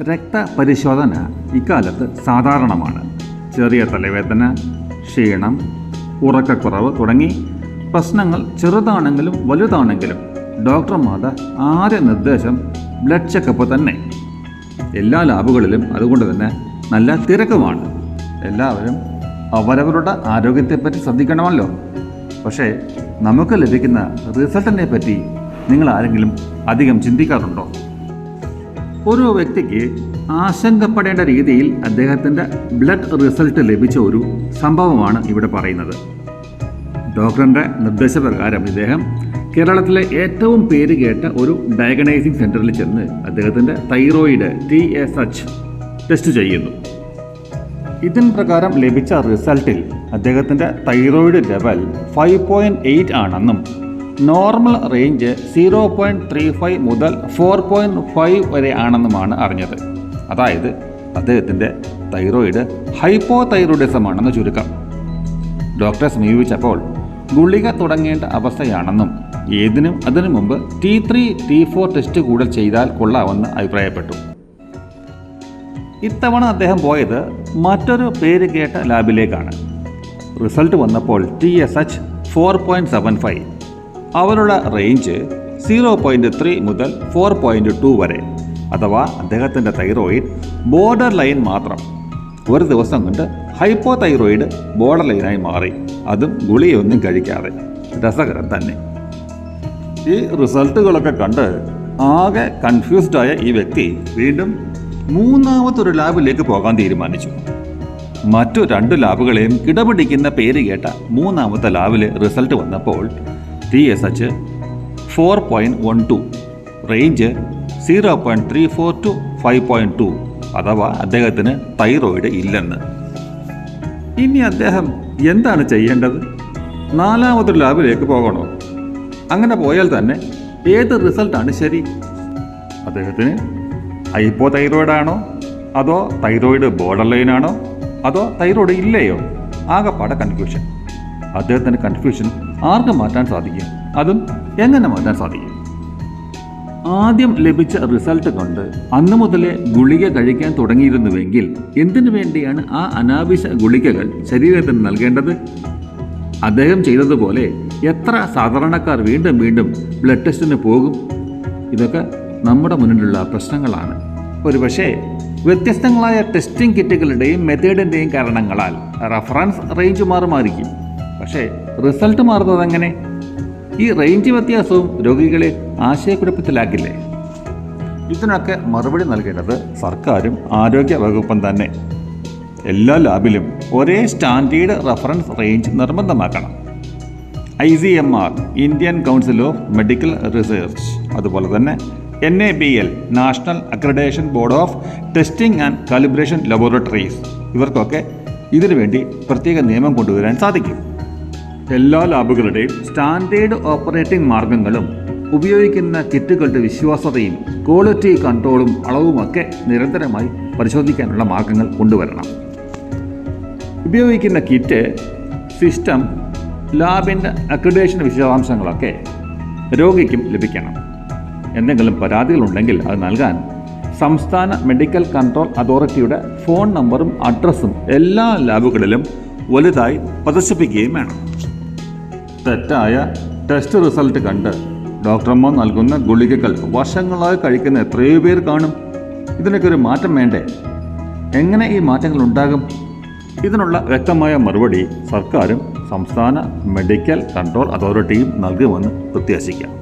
രക്തപരിശോധന ഇക്കാലത്ത് സാധാരണമാണ്. ചെറിയ തലവേദന ക്ഷീണം ഉറക്കക്കുറവ് തുടങ്ങി പ്രശ്നങ്ങൾ ചെറുതാണെങ്കിലും വലുതാണെങ്കിലും ഡോക്ടർമാരുടെ ആദ്യ നിർദ്ദേശം ബ്ലഡ് ചെക്കപ്പ് തന്നെ. എല്ലാ ലാബുകളിലും അതുകൊണ്ട് തന്നെ നല്ല തിരക്കുമാണ്. എല്ലാവരും അവരവരുടെ ആരോഗ്യത്തെപ്പറ്റി ശ്രദ്ധിക്കണമല്ലോ. പക്ഷേ നമുക്ക് ലഭിക്കുന്ന റിസൾട്ടിനെ പറ്റി നിങ്ങൾ ആരെങ്കിലും അധികം ചിന്തിക്കാറുണ്ടോ? ഒരു വ്യക്തിക്ക് ആശങ്കപ്പെടേണ്ട രീതിയിൽ അദ്ദേഹത്തിന്റെ ബ്ലഡ് റിസൾട്ട് ലഭിച്ച ഒരു സംഭവമാണ് ഇവിടെ പറയുന്നത്. ഡോക്ടറിന്റെ നിർദ്ദേശപ്രകാരം ഇദ്ദേഹം കേരളത്തിലെ ഏറ്റവും പേര് കേട്ട ഒരു ഡയഗ്നൈസിംഗ് സെന്ററിൽ ചെന്ന് അദ്ദേഹത്തിന്റെ thyroid T S H test ചെയ്യുന്നു. ഇതിൻ പ്രകാരം ലഭിച്ച റിസൾട്ടിൽ അദ്ദേഹത്തിന്റെ thyroid level five point eight ആണെന്നും normal range zero point three five മുതൽ ഫോർ പോയിന്റ് ഫൈവ് വരെ ആണെന്നുമാണ് അറിഞ്ഞത്. അതായത് അദ്ദേഹത്തിന്റെ തൈറോയിഡ് ഹൈപ്പോ തൈറോയിഡിസമാണെന്ന് ചുരുക്കം. ഡോക്ടറെ സമീപിച്ചപ്പോൾ ഗുളിക തുടങ്ങേണ്ട അവസ്ഥയാണെന്നും ഏതിനും അതിനു മുമ്പ് T three T four test കൂടെ ചെയ്താൽ കൊള്ളാമെന്ന് അഭിപ്രായപ്പെട്ടു. ഇത്തവണ അദ്ദേഹം പോയത് മറ്റൊരു പേര് കേട്ട ലാബിലേക്കാണ്. റിസൾട്ട് വന്നപ്പോൾ T S H four point seven five. അവരുടെ റേഞ്ച് സീറോ പോയിന്റ് ത്രീ മുതൽ ഫോർ പോയിന്റ് ടു വരെ. അഥവാ അദ്ദേഹത്തിന്റെ തൈറോയിഡ് ബോർഡർ ലൈൻ മാത്രം. ഒരു ദിവസം കൊണ്ട് ഹൈപ്പോ തൈറോയിഡ് ബോർഡർ ലൈനായി മാറി. അതും ഗുളിയൊന്നും കഴിക്കാതെ. രസകരം തന്നെ. ഈ റിസൾട്ടുകളൊക്കെ കണ്ട് ആകെ കൺഫ്യൂസ്ഡ് ആയ ഈ വ്യക്തി വീണ്ടും മൂന്നാമതൊരു ലാബിലേക്ക് പോകാൻ തീരുമാനിച്ചു. മറ്റു രണ്ട് ലാബുകളെയും കിടപിടിക്കുന്ന പേര് കേട്ട മൂന്നാമത്തെ ലാബിലെ റിസൾട്ട് വന്നപ്പോൾ T S H four point one two range zero point three four two five point two അഥവാ അദ്ദേഹത്തിന് തൈറോയിഡ് ഇല്ലെന്ന്. ഇനി അദ്ദേഹം എന്താണ് ചെയ്യേണ്ടത്? നാലാമതൊരു ലാബിലേക്ക് പോകണോ? അങ്ങനെ പോയാൽ തന്നെ ഏത് റിസൾട്ടാണ് ശരി? അദ്ദേഹത്തിന് ഹൈപ്പോ തൈറോയിഡാണോ അതോ തൈറോയിഡ് ബോർഡർ ലൈനാണോ അതോ തൈറോയിഡ് ഇല്ലയോ? ആകെപ്പാടെ കൺഫ്യൂഷൻ അദ്ദേഹത്തിന്റെ കൺഫ്യൂഷൻ ആർക്ക് മാറ്റാൻ സാധിക്കും അതും എങ്ങനെ മാറ്റാൻ സാധിക്കും ആദ്യം ലഭിച്ച റിസൾട്ട് കൊണ്ട് അന്നു മുതലേ ഗുളിക കഴിക്കാൻ തുടങ്ങിയിരുന്നുവെങ്കിൽ എന്തിനു വേണ്ടിയാണ് ആ അനാവശ്യ ഗുളികകൾ ശരീരത്തിന് നൽകേണ്ടത്? അദ്ദേഹം ചെയ്തതുപോലെ എത്ര സാധാരണക്കാർ വീണ്ടും വീണ്ടും ബ്ലഡ് ടെസ്റ്റിന് പോകും? ഇതൊക്കെ നമ്മുടെ മുന്നിലുള്ള പ്രശ്നങ്ങളാണ്. ഒരു പക്ഷേ വ്യത്യസ്തങ്ങളായ ടെസ്റ്റിംഗ് കിറ്റുകളുടെയും മെത്തേഡിന്റെയും കാരണങ്ങളാൽ റഫറൻസ് റേഞ്ച് മാറുമായിരിക്കും. പക്ഷേ റിസൾട്ട് മാറുന്നത് എങ്ങനെ? ഈ റേഞ്ച് വ്യത്യാസവും രോഗികളെ ആശയക്കുഴപ്പത്തിലാക്കില്ലേ? ഇതിനൊക്കെ മറുപടി നൽകേണ്ടത് സർക്കാരും ആരോഗ്യ വകുപ്പും തന്നെ. എല്ലാ ലാബിലും ഒരേ standard reference range നിർബന്ധമാക്കണം. I C M R Indian Council of Medical Research. അതുപോലെ തന്നെ N A B L National Accreditation Board of Testing and Calibration Laboratories. ഇവർക്കൊക്കെ ഇതിനുവേണ്ടി പ്രത്യേക നിയമം കൊണ്ടുവരാൻ സാധിക്കും. എല്ലാ ലാബുകളുടെയും സ്റ്റാൻഡേർഡ് ഓപ്പറേറ്റിംഗ് മാർഗങ്ങളും ഉപയോഗിക്കുന്ന കിറ്റുകളുടെ വിശ്വാസതയും ക്വാളിറ്റി കൺട്രോളും അളവുമൊക്കെ നിരന്തരമായി പരിശോധിക്കാനുള്ള മാർഗങ്ങൾ കൊണ്ടുവരണം. ഉപയോഗിക്കുന്ന കിറ്റ് സിസ്റ്റം ലാബിന്റെ അക്രഡേഷൻ വിശദാംശങ്ങളൊക്കെ രോഗിക്കും ലഭിക്കണം. എന്തെങ്കിലും പരാതികളുണ്ടെങ്കിൽ അത് നൽകാൻ സംസ്ഥാന മെഡിക്കൽ കൺട്രോൾ അതോറിറ്റിയുടെ ഫോൺ നമ്പറും അഡ്രസ്സും എല്ലാ ലാബുകളിലും വലുതായി പ്രദർശിപ്പിക്കുകയും വേണം. തെറ്റായ ടെസ്റ്റ് റിസൾട്ട് കണ്ട് ഡോക്ടർമാർ നൽകുന്ന ഗുളികകൾ വർഷങ്ങളായി കഴിക്കുന്ന എത്രയോ പേർ കാണും. ഇതിനൊക്കെ ഒരു മാറ്റം വേണ്ടേ? എങ്ങനെ ഈ മാറ്റങ്ങൾ ഉണ്ടാകും? ഇതിനുള്ള വ്യക്തമായ മറുപടി സർക്കാരും സംസ്ഥാന മെഡിക്കൽ കൺട്രോൾ അതോറിറ്റിയും നൽകുമെന്ന് പ്രത്യാശിക്കാം.